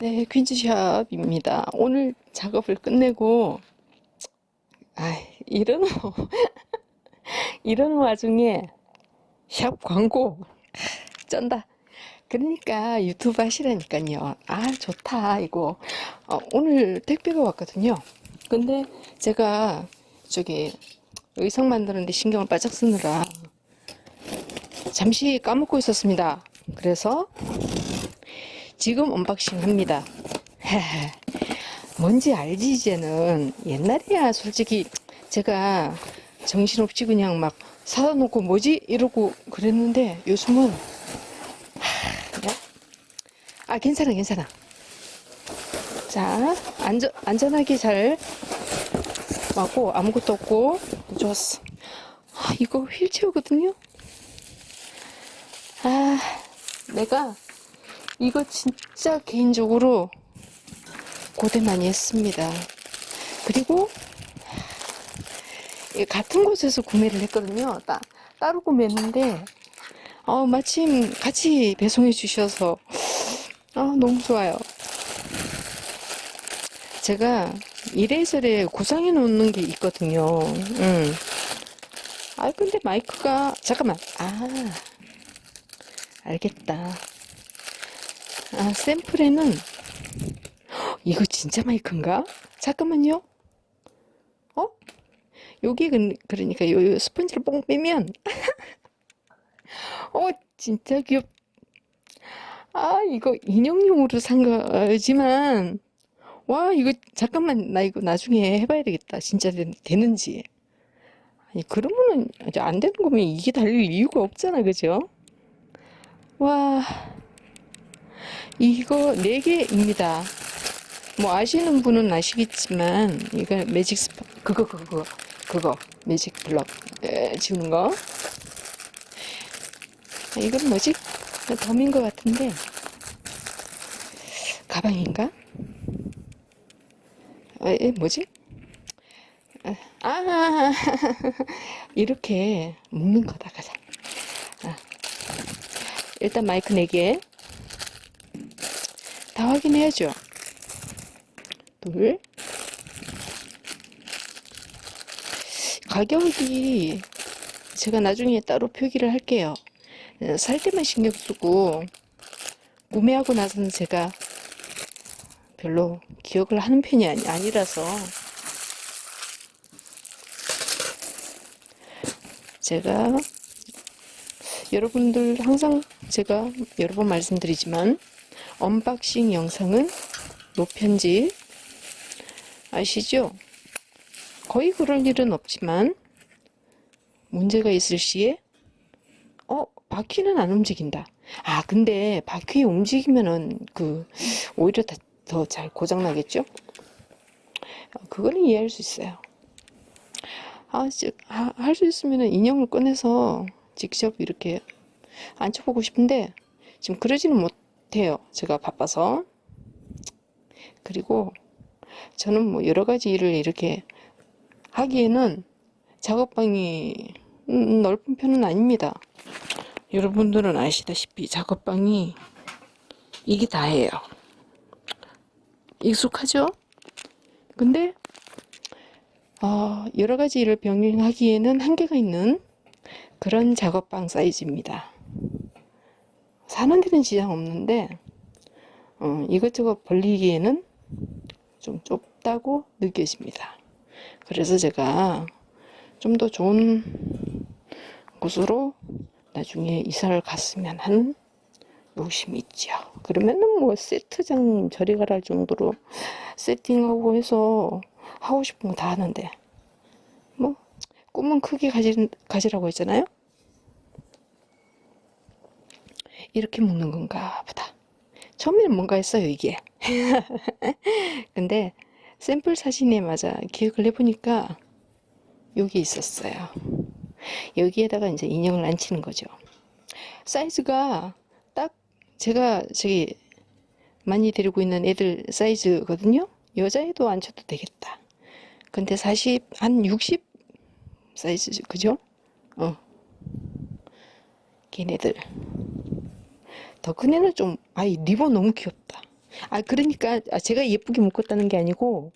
네, 퀸즈샵입니다. 오늘 작업을 끝내고, 아, 이런, 이런 와중에 샵 광고, 쩐다. 그러니까 유튜브 하시라니까요. 아, 좋다, 이거. 어, 오늘 택배가 왔거든요. 근데 제가 저기 의상 만드는데 신경을 바짝 쓰느라 잠시 까먹고 있었습니다. 그래서 지금 언박싱 합니다. 뭔지 알지 이제는? 옛날이야 솔직히. 제가 정신없이 그냥 막 사다 놓고 뭐지? 이러고 그랬는데 요즘은. 아 괜찮아 괜찮아. 자 안전 안전하게 잘 왔고 아무것도 없고. 좋았어. 아 이거 휠체어거든요? 아 내가 이거 진짜 개인적으로 고대 많이 했습니다. 그리고 이 같은 곳에서 구매를 했거든요. 따, 따로 구매했는데 어, 마침 같이 배송해 주셔서 아, 너무 좋아요. 제가 이래저래 구상해 놓는 게 있거든요. 음. 아 근데 마이크가 잠깐만 아 알겠다. 아, 샘플에는 헉, 이거 진짜 마이크인가? 잠깐만요. 어? 여기 그, 그러니까 요, 요 스펀지를 뽕 빼면 어 진짜 귀엽. 아 이거 인형용으로 산 거지만 와 이거 잠깐만 나 이거 나중에 해봐야 되겠다. 진짜 되, 되는지. 아니 그러면은 안 되는 거면 이게 달릴 이유가 없잖아, 그죠? 와. 이거 4개입니다. 뭐 아시는 분은 아시겠지만 이거 매직 스파 그거 그거 그거 그거 매직 블럭 에, 지우는 거 아, 이건 뭐지? 덤인 것 같은데 가방인가? 에, 에, 뭐지? 아, 아 이렇게 묶는 거다 가자 아, 일단 마이크 4개 다 확인해야죠. 둘. 가격이 제가 나중에 따로 표기를 할게요. 어, 살 때만 신경 쓰고 구매하고 나서는 제가 별로 기억을 하는 편이 아니, 아니라서 제가 여러분들 항상 제가 여러 번 말씀드리지만 언박싱 영상은 노편집 아시죠? 거의 그럴 일은 없지만 문제가 있을 시에 어 바퀴는 안 움직인다. 아 근데 바퀴 움직이면은 그 오히려 더 잘 고장 나겠죠? 그거는 이해할 수 있어요. 아할 수 있으면은 인형을 꺼내서 직접 이렇게 앉혀보고 싶은데 지금 그러지는 못. 못해요. 제가 바빠서. 그리고 저는 뭐 여러 가지 일을 이렇게 하기에는 작업방이 음, 넓은 편은 아닙니다. 여러분들은 아시다시피 작업방이 이게 다예요. 익숙하죠? 근데 어, 여러 가지 일을 병행하기에는 한계가 있는 그런 작업방 사이즈입니다. 사는 데는 지장 없는데 어, 이것저것 벌리기에는 좀 좁다고 느껴집니다. 그래서 제가 좀 더 좋은 곳으로 나중에 이사를 갔으면 하는 욕심이 있죠. 그러면은 뭐 세트장 저리 할 정도로 세팅하고 해서 하고 싶은 거 다 하는데 뭐 꿈은 크게 가지, 가지라고 했잖아요. 이렇게 먹는 건가 보다. 처음에는 뭔가 했어요, 이게. 근데 샘플 사진에 맞아 기억을 해보니까 여기 있었어요. 여기에다가 이제 인형을 앉히는 거죠. 사이즈가 딱 제가 저기 많이 데리고 있는 애들 사이즈거든요. 여자애도 앉혀도 되겠다. 근데 40, 한 60 사이즈, 그죠? 어. 걔네들. 더 큰 애는 좀, 아이, 리본 너무 귀엽다. 아, 그러니까 아, 제가 예쁘게 묶었다는 게 아니고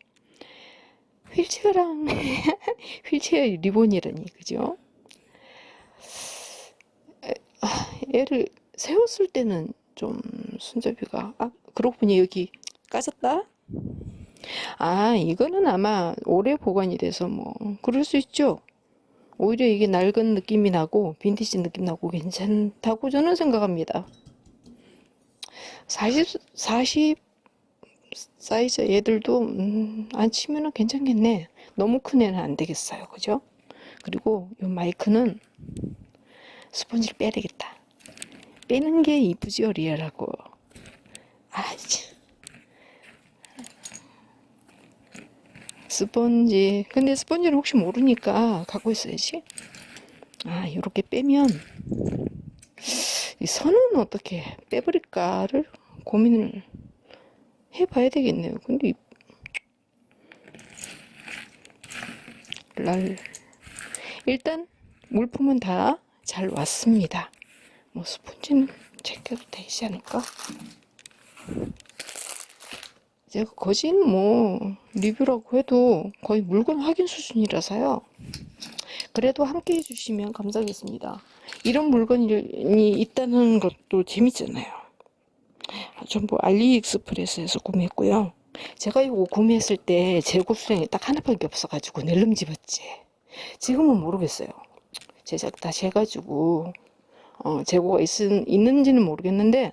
휠체어랑 휠체어 리본이라니, 그죠? 에, 아, 얘를 세웠을 때는 좀 손잡이가 아, 그러고 보니 여기 까졌다? 아, 이거는 아마 오래 보관이 돼서 뭐 그럴 수 있죠. 오히려 이게 낡은 느낌이 나고 빈티지 느낌 나고 괜찮다고 저는 생각합니다. 40, 40 사이즈 얘들도 음, 안 치면은 괜찮겠네. 너무 큰 애는 안 되겠어요. 그죠? 그리고 이 마이크는 스펀지를 빼야 되겠다. 빼는 게 이쁘죠, 리얼하고. 아, 참. 스펀지. 근데 스펀지를 혹시 모르니까 갖고 있어야지. 아, 이렇게 빼면 이 선은 어떻게 빼버릴까를 고민을 해봐야 되겠네요. 근데 이- 랄 일단 물품은 다 잘 왔습니다. 뭐 스펀지는 제껴도 되지 않을까? 제가 거진 뭐 리뷰라고 해도 거의 물건 확인 수준이라서요. 그래도 함께 해주시면 감사하겠습니다. 이런 물건이 있다는 것도 재밌잖아요. 전부 알리익스프레스에서 구매했고요. 제가 이거 구매했을 때 재고 수량이 딱 하나밖에 없어가지고 낼름 집었지. 지금은 모르겠어요. 제작 다시 해가지고 어, 재고가 있, 있는지는 모르겠는데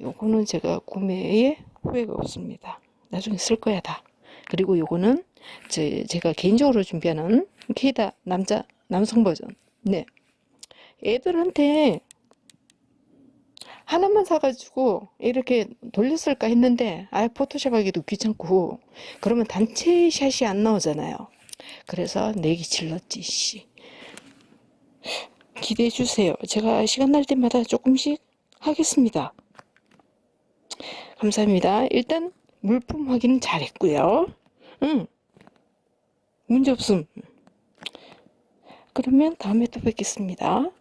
요거는 제가 구매에 후회가 없습니다. 나중에 쓸 거야 다. 그리고 요거는 제, 제가 개인적으로 준비하는 케이다 남자 남성 버전. 네. 애들한테 하나만 사가지고 이렇게 돌렸을까 했는데 아 포토샵 하기도 귀찮고 그러면 단체 샷이 안 나오잖아요. 그래서 내기 질렀지 씨. 기대해 주세요. 제가 시간 날 때마다 조금씩 하겠습니다. 감사합니다. 일단 물품 확인은 잘했고요. 응. 문제 없음. 그러면 다음에 또 뵙겠습니다.